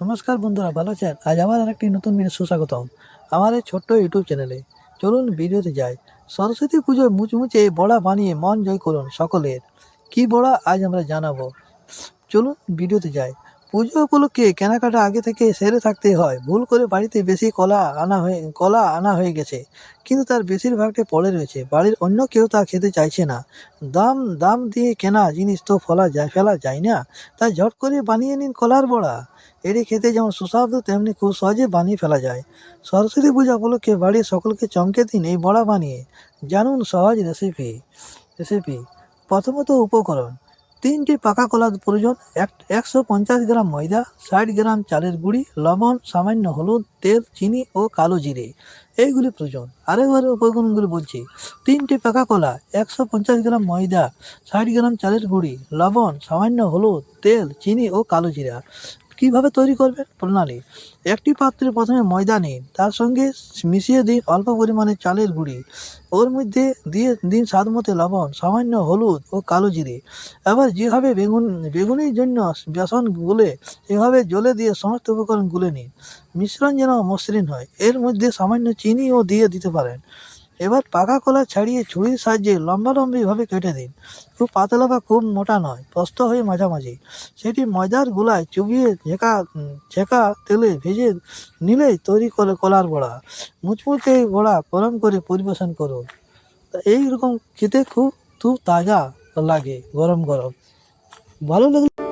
নমস্কার বন্ধুরা, ভালো আছেন? আজ আমার আর একটি নতুন ভিডিও সুস্বাগতম আমার এই ছোট্ট ইউটিউব চ্যানেলে চলুন ভিডিওতে যাই। সরস্বতী পুজোয় মুচমুচে বড়া বানিয়ে মন জয় করুন সকলের। কি বড়া আজ আমরা জানাব? চলুন ভিডিওতে যাই। পুজো উপলক্ষে কেনাকাটা আগে থেকে সেরে থাকতে হয়। ভুল করে বাড়িতে বেশি কলা আনা হয়ে, কলা আনা হয়ে গেছে। কিন্তু তার বেশিরভাগটা পড়ে রয়েছে। বাড়ির অন্য কেউ তা খেতে চাইছে না। দাম দাম দিয়ে কেনা জিনিস তো ফলা যায়, ফেলা যায় না। তাই ঝট করে বানিয়ে নিন কলার বড়া। এটি খেতে যেমন সুস্বাদু, তেমনি খুব সহজে বানিয়ে ফেলা যায়। সরস্বতী পূজা উপলক্ষে বাড়ির সকলকে চমকে দিন এই বড়া বানিয়ে। জানুন সহজ রেসিপি রেসিপি প্রথমত উপকরণ। তিনটি পাকা কলার প্রয়োজন। এক, একশো পঞ্চাশ গ্রাম ময়দা, ষাট গ্রাম চালের গুঁড়ি, লবণ, সামান্য হলুদ, তেল, চিনি ও কালো জিরে। এইগুলি প্রয়োজন। আরেকবার উপকরণগুলি বলছি। তিনটি পাকা কলা, একশো পঞ্চাশ গ্রাম ময়দা, ষাট গ্রাম চালের গুঁড়ি, লবণ, সামান্য হলুদ, তেল, চিনি ও কালো জিরা। কীভাবে তৈরি করবেন? প্রণালী। একটি পাত্রে প্রথমে ময়দা নিন, তার সঙ্গে মিশিয়ে দিন অল্প পরিমাণে চালের গুঁড়ি। ওর মধ্যে দিয়ে দিন স্বাদ মতো লবণ, সামান্য হলুদ ও কালো জিরে। এবার যেভাবে বেগুন, বেগুনির জন্য বেসন গুলে এভাবে জলে দিয়ে সমস্ত উপকরণ গুলে নিন। মিশ্রণ যেন মসৃণ হয়, এর মধ্যে সামান্য চিনিও দিয়ে দিতে পারেন। এবার পাকা কলা ছাড়িয়ে ছুরির সাহায্যে লম্বা লম্বিভাবে কেটে দিন। খুব পাতলা বা খুব মোটা নয় প্রস্ত হয়ে মাঝামাঝি। সেটি ময়দার গোলায় চুবিয়ে ঝেঁকা ঝেঁকা তেলে ভেজে নিলেই তৈরি করে কলার বড়া। মুচমুচে বড়া গরম করে পরিবেশন করুন। এইরকম খেতে খুব খুব তাজা লাগে গরম গরম। ভালো লাগলে